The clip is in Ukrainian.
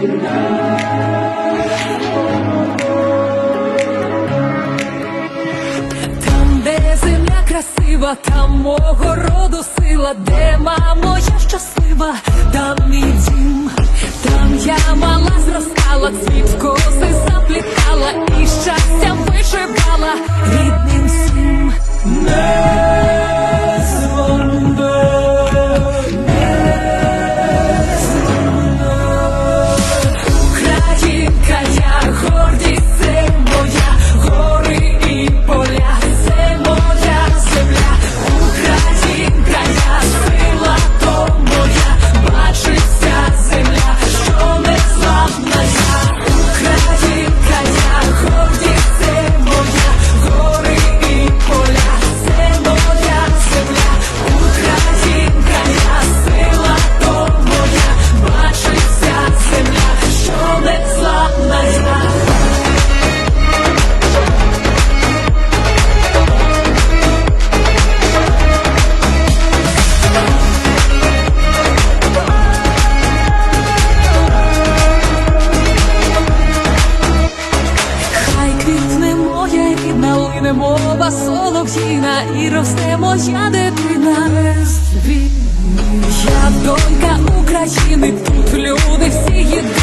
Там, де земля красива, там мого роду сила, де мамо, я щаслива, там мій дім, там я мала зростала, цвіт коси заплітала і щастям вишивала плине мова солов'їна і росте моя дитина. Я донька України, тут люди всі єдині.